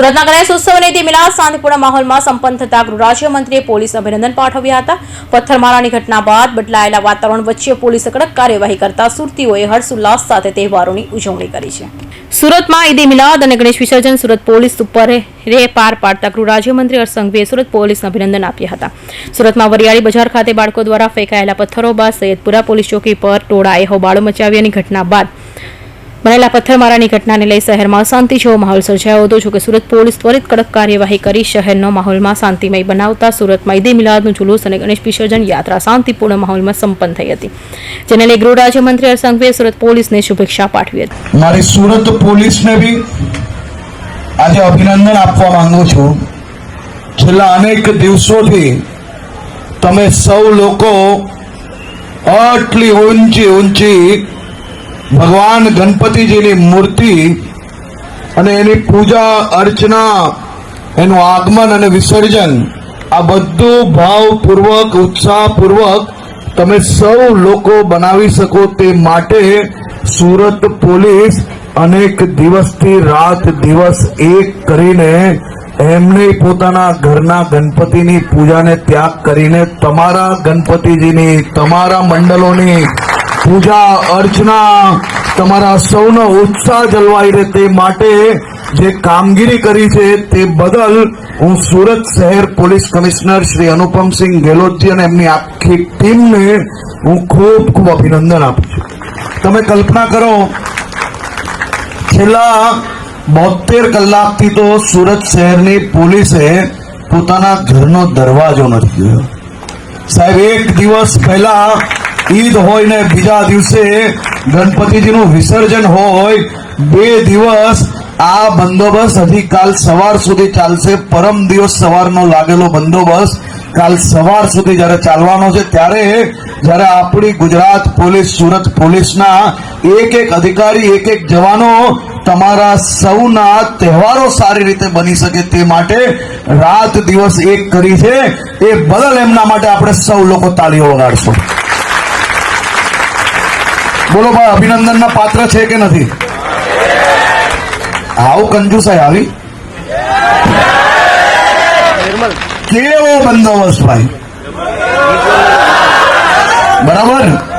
સુરતના ગણેશ ઉત્સવ અને ઈદ મિલાદ શાંતિપૂર્ણ માહોલમાં સંપન્ન થતા ગૃહરાજ્યમંત્રીએ પોલીસ અભિનંદન પાઠવ્યા હતા. પથ્થરમારાની ઘટના બાદ બદલાયેલા વાતાવરણ વચ્ચે પોલીસે કડક કાર્યવાહી કરતા સુરતીઓએ હર્ષોલ્લાસ સાથે તહેવારોની ઉજવણી કરી છે. સુરતમાં ઈદે મિલાદ અને ગણેશ વિસર્જન સુરત પોલીસ ઉપર રે પાર પાડતા ગૃહરાજ્યમંત્રી હર્ષ સંઘવીએ સુરત પોલીસને અભિનંદન આપ્યા હતા. સુરતમાં વરિયાળી બજાર ખાતે બાળકો દ્વારા ફેંકાયેલા પથ્થરો બાદ સૈયદપુરા પોલીસ ચોકી પર ટોળાએ હોબાળો મચાવ્યાની ઘટના બાદ બનેલા પથ્થરમારાની ઘટનાને લઈ શહેરમાં શાંતિ જેવો માહોલ સર્જાયો હતો. જોકે સુરત પોલીસ ત્વરિત કડક કાર્યવાહી કરી શહેરનો માહોલમાં શાંતિમય બનાવતા સુરતમાં ઈદે મિલાદનું જુલુસ અને ગણેશ વિસર્જન યાત્રા શાંતિપૂર્ણ માહોલમાં સંપન્ન થઈ હતી. જેને લઈ ગૃહ રાજ્યમંત્રી હર્ષ સંઘવીએ સુરત પોલીસને શુભેચ્છા પાઠવી હતી. મારી સુરત પોલીસને બી આજે અભિનંદન આપવા માંગુ છું. છેલ્લા અનેક દિવસોથી તમે સૌ લોકો આટલી ઊંચી ઊંચી ભગવાન ગણપતિજીની મૂર્તિ અને એની પૂજા, અર્ચના, એનું આગમન અને વિસર્જન, આ બધું ભાવપૂર્વક, ઉત્સાહપૂર્વક તમે સૌ લોકો બનાવી શકો તે માટે સુરત પોલીસ અનેક દિવસથી રાત દિવસ એક કરીને એમને પોતાના ઘરના ગણપતિની પૂજાને ત્યાગ કરીને તમારા ગણપતિજીની, તમારા મંડળોની પૂજા અર્ચના તમારા સૌનો ઉત્સાહ જળવાઈ રહે તે માટે જે કામગીરી કરી છે તે બદલ હું સુરત શહેર પોલીસ કમિશનર શ્રી અનુપમસિંહ ગેહલોતજી અને એમની આખી ટીમને હું ખૂબ ખૂબ અભિનંદન આપું છું. તમે કલ્પના કરો, છેલ્લા બોતેર કલાકથી તો સુરત શહેરની પોલીસે પોતાના ઘરનો દરવાજો નથી જોયો. સાહેબ, એક દિવસ પહેલા ઈદ હોય ને બીજા દિવસે ગણપતિજીનું વિસર્જન હોય, બે દિવસ આ બંદોબસ્ત હજી કાલ સવાર સુધી ચાલશે. પરમ દિવસ સવારનો લાગેલો બંદોબસ્ત કાલ સવાર સુધી જ્યારે ચાલવાનો છે, ત્યારે જ્યારે આપણી ગુજરાત પોલીસ, સુરત પોલીસના એક એક અધિકારી, એક એક જવાનો તમારા સૌના તહેવારો સારી રીતે બની શકે તે માટે રાત દિવસ એક કરી છે. એ બદલ એમના માટે આપણે સૌ લોકો તાળીઓ વગાડશું. બોલો ભાઈ અભિનંદનના પાત્ર છે કે નથી? આવું કંજુસાઈ આવી. કેવો બંદોબસ્ત ભાઈ? બરાબર?